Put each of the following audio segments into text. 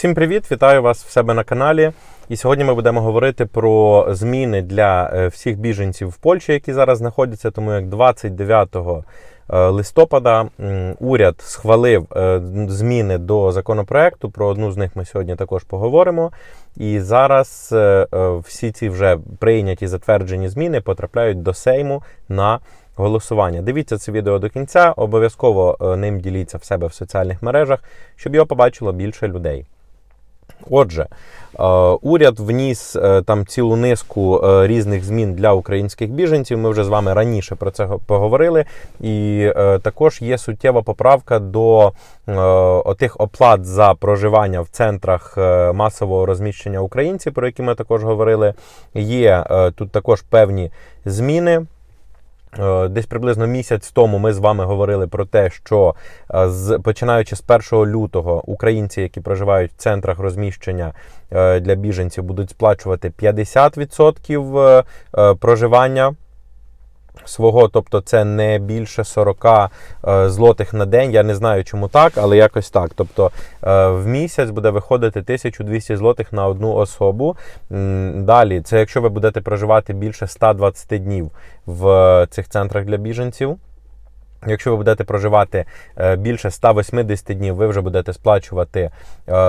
Всім привіт! Вітаю вас в себе на каналі. І сьогодні ми будемо говорити про зміни для е, всіх біженців в Польщі, які зараз знаходяться. Тому як 29 е, листопада уряд схвалив е, зміни до законопроекту. Про одну з них ми сьогодні також поговоримо. І зараз всі ці вже прийняті затверджені зміни потрапляють до Сейму на голосування. Дивіться це відео до кінця. Обов'язково ним діліться в себе в соціальних мережах, щоб його побачило більше людей. Отже, е, уряд вніс е, там цілу низку е, різних змін для українських біженців. Ми вже з вами раніше про це поговорили. І також є суттєва поправка до отих оплат за проживання в центрах масового розміщення українців, про які ми також говорили. Є тут також певні зміни. Е, десь приблизно місяць тому ми з вами говорили про те, що е, з починаючи з 1 лютого українці, які проживають в центрах розміщення е, для біженців, будуть сплачувати 50% проживання свого, тобто це не більше 40 е, злотих на день. Я не знаю, чому так, але якось так. Тобто е, в місяць буде виходити 1200 злотих на одну особу. Далі, це якщо ви будете проживати більше 120 днів в цих центрах для біженців. Якщо ви будете проживати е, більше 180 днів, ви вже будете сплачувати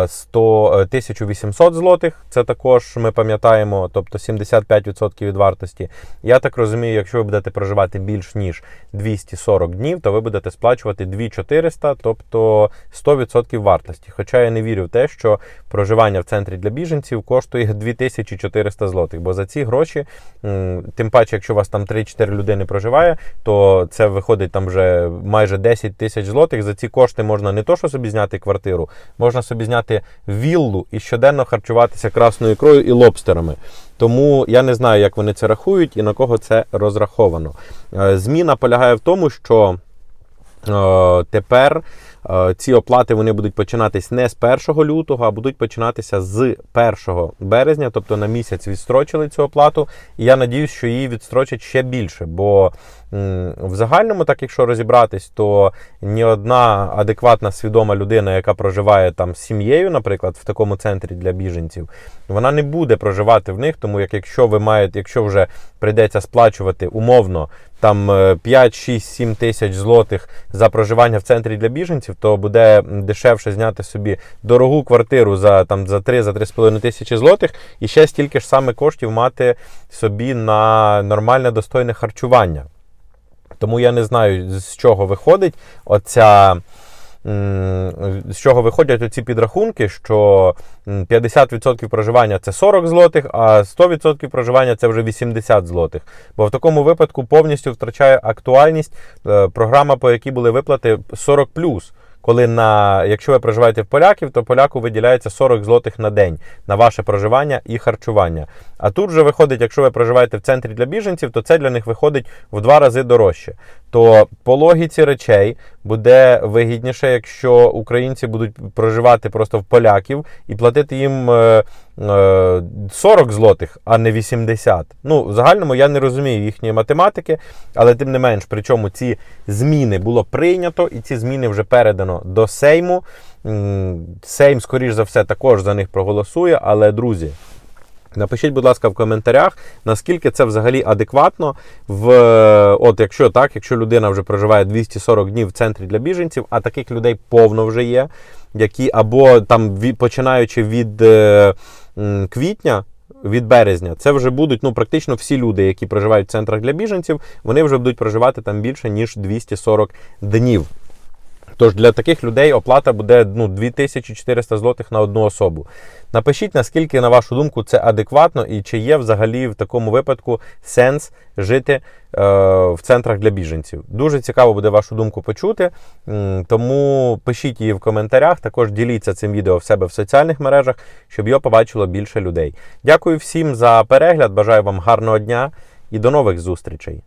100, е, 1800 е, злотих. Це також ми пам'ятаємо, тобто 75% від вартості. Я так розумію, якщо ви будете проживати більш ніж 240 днів, то ви будете сплачувати 2400, тобто 100% вартості. Хоча я не вірю в те, що проживання в центрі для біженців коштує 2400 злотих. Бо за ці гроші, тим паче, якщо у вас там 3-4 людини проживає, то це виходить там вже вже майже 10 тисяч злотих. За ці кошти можна не то, що собі зняти квартиру, можна собі зняти віллу і щоденно харчуватися красною ікрою і лобстерами. Тому я не знаю, як вони це рахують і на кого це розраховано. Е, зміна полягає в тому, що е, тепер. Е, ці оплати вони будуть починатись не з 1 лютого, а будуть починатися з 1 березня, тобто на місяць відстрочили цю оплату. І я надіюсь, що її відстрочать ще більше. Бо в загальному, так якщо розібратись, то ні одна адекватна свідома людина, яка проживає там з сім'єю, наприклад, в такому центрі для біженців, вона не буде проживати в них, тому як якщо ви маєте, якщо вже прийдеться сплачувати умовно там 5, 6, 7 тисяч злотих за проживання в центрі для біженців, то буде дешевше зняти собі дорогу квартиру за там за 3-3,5 тисячі злотих і ще стільки ж саме коштів мати собі на нормальне достойне харчування. Тому я не знаю, з чого виходить оця. З чого виходять оці підрахунки, що 50% проживання це 40 злотих, а 100% проживання це вже 80 злотих. Бо в такому випадку повністю втрачає актуальність е, програма, по якій були виплати 40 коли на, якщо ви проживаєте в поляків, то поляку виділяється 40 злотих на день на ваше проживання і харчування. А тут вже виходить, якщо ви проживаєте в центрі для біженців, то це для них виходить в два рази дорожче. То по логіці речей буде вигідніше, якщо українці будуть проживати просто в поляків і платити їм 40 е, е, злотих, а не 80. Ну, в загальному я не розумію їхньої математики, але тим не менш, причому ці зміни було прийнято, і ці зміни вже передано до Сейму. Сейм, скоріш за все, також за них проголосує, але друзі. Напишіть, будь ласка, в коментарях, наскільки це взагалі адекватно. В, От якщо так, якщо людина вже проживає 240 днів в центрі для біженців, а таких людей повно вже є, які або там починаючи від е, квітня. Від березня це вже будуть ну практично всі люди, які проживають в центрах для біженців, вони вже будуть проживати там більше ніж 240 днів. Тож для таких людей оплата буде ну, 2400 злотих на одну особу. Напишіть, наскільки, на вашу думку, це адекватно і чи є взагалі в такому випадку сенс жити е, в центрах для біженців. Дуже цікаво буде вашу думку почути. Тому пишіть її в коментарях. Також діліться цим відео в себе в соціальних мережах, щоб його побачило більше людей. Дякую всім за перегляд. Бажаю вам гарного дня і до нових зустрічей!